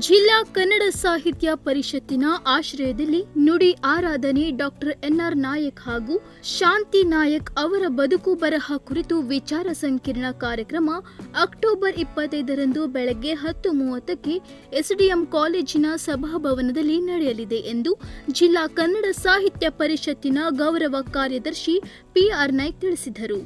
ಜಿಲ್ಲಾ ಕನ್ನಡ ಸಾಹಿತ್ಯ ಪರಿಷತ್ತಿನ ಆಶ್ರಯದಲ್ಲಿ ನುಡಿ ಆರಾಧನೆ ಡಾಕ್ಟರ್ ಎನ್ಆರ್ ನಾಯಕ್ ಹಾಗೂ ಶಾಂತಿ ನಾಯಕ್ ಅವರ ಬದುಕು ಬರಹ ಕುರಿತು ವಿಚಾರ ಸಂಕಿರಣ ಕಾರ್ಯಕ್ರಮ ಅಕ್ಟೋಬರ್ ಇಪ್ಪತ್ತೈದರಂದು ಬೆಳಗ್ಗೆ ಹತ್ತು ಮೂವತ್ತಕ್ಕೆ ಎಸ್ಡಿಎಂ ಕಾಲೇಜಿನ ಸಭಾಭವನದಲ್ಲಿ ನಡೆಯಲಿದೆ ಎಂದು ಜಿಲ್ಲಾ ಕನ್ನಡ ಸಾಹಿತ್ಯ ಪರಿಷತ್ತಿನ ಗೌರವ ಕಾರ್ಯದರ್ಶಿ ಪಿಆರ್ ನಾಯ್ಕ್ ತಿಳಿಸಿದರು.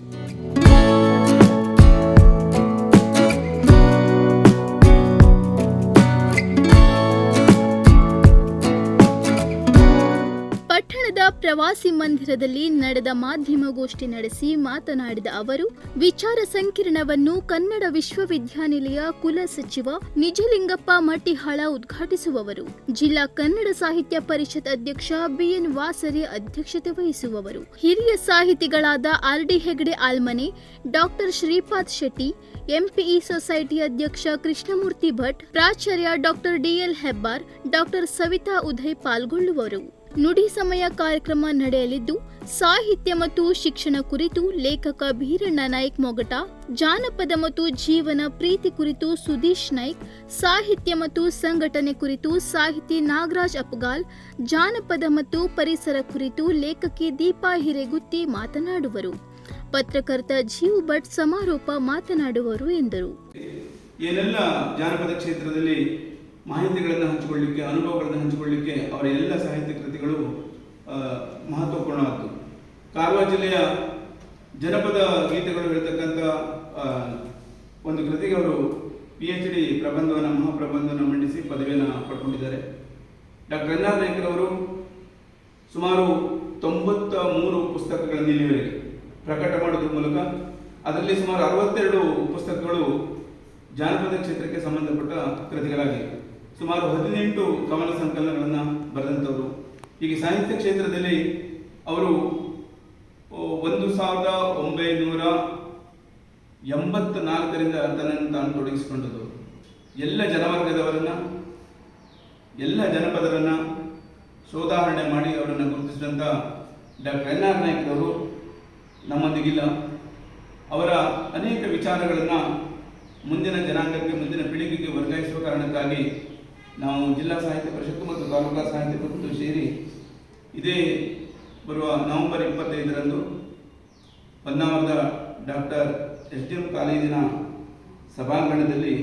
ಪ್ರವಾಸಿ ಮಂದಿರದಲ್ಲಿ ನಡೆದ ಮಾಧ್ಯಮಗೋಷ್ಠಿ ನಡೆಸಿ ಮಾತನಾಡಿದ ಅವರು, ವಿಚಾರ ಸಂಕಿರಣವನ್ನು ಕನ್ನಡ ವಿಶ್ವವಿದ್ಯಾನಿಲಯ ಕುಲ ಸಚಿವ ನಿಜಲಿಂಗಪ್ಪ ಮಟ್ಟಿಹಾಳ ಉದ್ಘಾಟಿಸುವವರು, ಜಿಲ್ಲಾ ಕನ್ನಡ ಸಾಹಿತ್ಯ ಪರಿಷತ್ ಅಧ್ಯಕ್ಷ ಬಿಎನ್ ವಾಸರಿ ಅಧ್ಯಕ್ಷತೆ ವಹಿಸುವವರು, ಹಿರಿಯ ಸಾಹಿತಿಗಳಾದ R D Hegde Almane, doctor Shripad Shetty, MPE society ಅಧ್ಯಕ್ಷ ಕೃಷ್ಣಮೂರ್ತಿ ಭಟ್, ಪ್ರಾಚಾರ್ಯ doctor DL Hebbar, doctor Savita Uday ಪಾಲ್ಗೊಳ್ಳುವರು. ನುಡಿ ಸಮಯ ಕಾರ್ಯಕ್ರಮ ನಡೆಯಲಿದ್ದು, ಸಾಹಿತ್ಯ ಮತ್ತು ಶಿಕ್ಷಣ ಕುರಿತು ಲೇಖಕ ಬೀರಣ್ಣ ನಾಯ್ಕ್ ಮೊಗಟ, ಜಾನಪದ ಮತ್ತು ಜೀವನ ಪ್ರೀತಿ ಕುರಿತು ಸುದೀಶ್ ನಾಯ್ಕ್, ಸಾಹಿತ್ಯ ಮತ್ತು ಸಂಘಟನೆ ಕುರಿತು ಸಾಹಿತಿ ನಾಗರಾಜ್ ಅಪ್ಗಾಲ್, ಜಾನಪದ ಮತ್ತು ಪರಿಸರ ಕುರಿತು ಲೇಖಕಿ ದೀಪಾ ಹಿರೇಗುತ್ತಿ ಮಾತನಾಡುವರು. ಪತ್ರಕರ್ತ ಜೀವ್ ಭಟ್ ಸಮಾರೋಪ ಮಾತನಾಡುವರು ಎಂದರು. ಏನೆಲ್ಲ ಜಾನಪದ ಕ್ಷೇತ್ರದಲ್ಲಿ ಮಾಹಿತಿಗಳನ್ನು ಹಂಚಿಕೊಳ್ಳಿಕ್ಕೆ, ಅನುಭವಗಳನ್ನು ಹಂಚಿಕೊಳ್ಳಿಕ್ಕೆ ಅವರ ಎಲ್ಲ ಸಾಹಿತ್ಯ ಆ, ಮಹತ್ವಪೂರ್ಣವಾದ್ದು ಕಾರವಾರ ಜಿಲ್ಲೆಯ ಜನಪದ ಗೀತೆಗಳು ಇರತಕ್ಕಂಥ ಒಂದು ಕೃತಿಗೆ ಅವರು ಪಿ ಎಚ್ ಡಿ ಪ್ರಬಂಧವನ್ನು ಮಹಾಪ್ರಬಂಧವನ್ನು ಮಂಡಿಸಿ ಪದವಿಯನ್ನು ಪಡ್ಕೊಂಡಿದ್ದಾರೆ. ಡಾಕ್ಟರ್ ರಂಗನಾಥ್ ನಾಯ್ಕರವರು ಸುಮಾರು ತೊಂಬತ್ತ ಮೂರು ಪುಸ್ತಕಗಳನ್ನು ಇಲ್ಲಿವರೆಗೆ ಪ್ರಕಟ ಮಾಡೋದ್ರ ಮೂಲಕ. ಅದರಲ್ಲಿ ಸುಮಾರು ಅರವತ್ತೆರಡು ಪುಸ್ತಕಗಳು ಜಾನಪದ ಕ್ಷೇತ್ರಕ್ಕೆ ಸಂಬಂಧಪಟ್ಟ ಕೃತಿಗಳಾಗಿವೆ. ಸುಮಾರು ಹದಿನೆಂಟು ಕವನ ಸಂಕಲನಗಳನ್ನು ಬರೆದಂಥವರು ಹೀಗೆ ಸಾಹಿತ್ಯ ಕ್ಷೇತ್ರದಲ್ಲಿ ಅವರು ಒಂದು ಸಾವಿರದ ಒಂಬೈನೂರ ಎಂಬತ್ತ ನಾಲ್ಕರಿಂದ ತನ್ನನ್ನು ತಾನು ತೊಡಗಿಸಿಕೊಂಡದ್ದು. ಎಲ್ಲ ಜನವರ್ಗದವರನ್ನು, ಎಲ್ಲ ಜನಪದರನ್ನ ಶೋಧಾಹರಣೆ ಮಾಡಿ ಅವರನ್ನು ಗುರುತಿಸಿದಂಥ ಡಾಕ್ಟರ್ ಎನ್ ಆರ್ ನಾಯ್ಕರವರು ನಮ್ಮೊಂದಿಗಿಲ್ಲ. ಅವರ ಅನೇಕ ವಿಚಾರಗಳನ್ನು ಮುಂದಿನ ಜನಾಂಗಕ್ಕೆ, ಮುಂದಿನ ಪೀಳಿಗೆಗೆ ವರ್ಗಾಯಿಸುವ ಕಾರಣಕ್ಕಾಗಿ ನಾವು ಜಿಲ್ಲಾ ಸಾಹಿತ್ಯ ಪರಿಷತ್ತು ಮತ್ತು ತಾಲೂಕಾ ಸಾಹಿತ್ಯ ಪರಿಷತ್ತು ಸೇರಿ ಇದೇ ಬರುವ ನವೆಂಬರ್ ಇಪ್ಪತ್ತೈದರಂದು ಹೊನ್ನಾವರದ ಡಾಕ್ಟರ್ ಎಸ್ ಡಿ ಎಂ ಕಾಲೇಜಿನ ಸಭಾಂಗಣದಲ್ಲಿ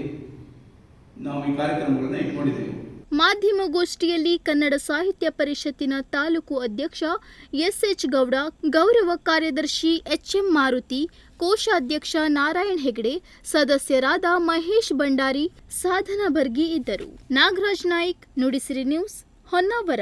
ನಾವು ಈ ಕಾರ್ಯಕ್ರಮಗಳನ್ನು ಇಟ್ಕೊಂಡಿದ್ದೇವೆ. ಮಾಧ್ಯಮಗೋಷ್ಠಿಯಲ್ಲಿ ಕನ್ನಡ ಸಾಹಿತ್ಯ ಪರಿಷತ್ತಿನ ತಾಲೂಕು ಅಧ್ಯಕ್ಷ ಎಸ್ಎಚ್ ಗೌಡ, ಗೌರವ ಕಾರ್ಯದರ್ಶಿ ಎಚ್ಎಂ ಮಾರುತಿ, ಕೋಶಾಧ್ಯಕ್ಷ ನಾರಾಯಣ್ ಹೆಗಡೆ, ಸದಸ್ಯರಾದ ಮಹೇಶ್ ಭಂಡಾರಿ, ಸಾಧನಾ ಬರ್ಗಿ ಇದ್ದರು. ನಾಗರಾಜ್ ನಾಯ್ಕ್, ನುಡಿಸಿರಿ ನ್ಯೂಸ್ ಹೊನ್ನಾವರ.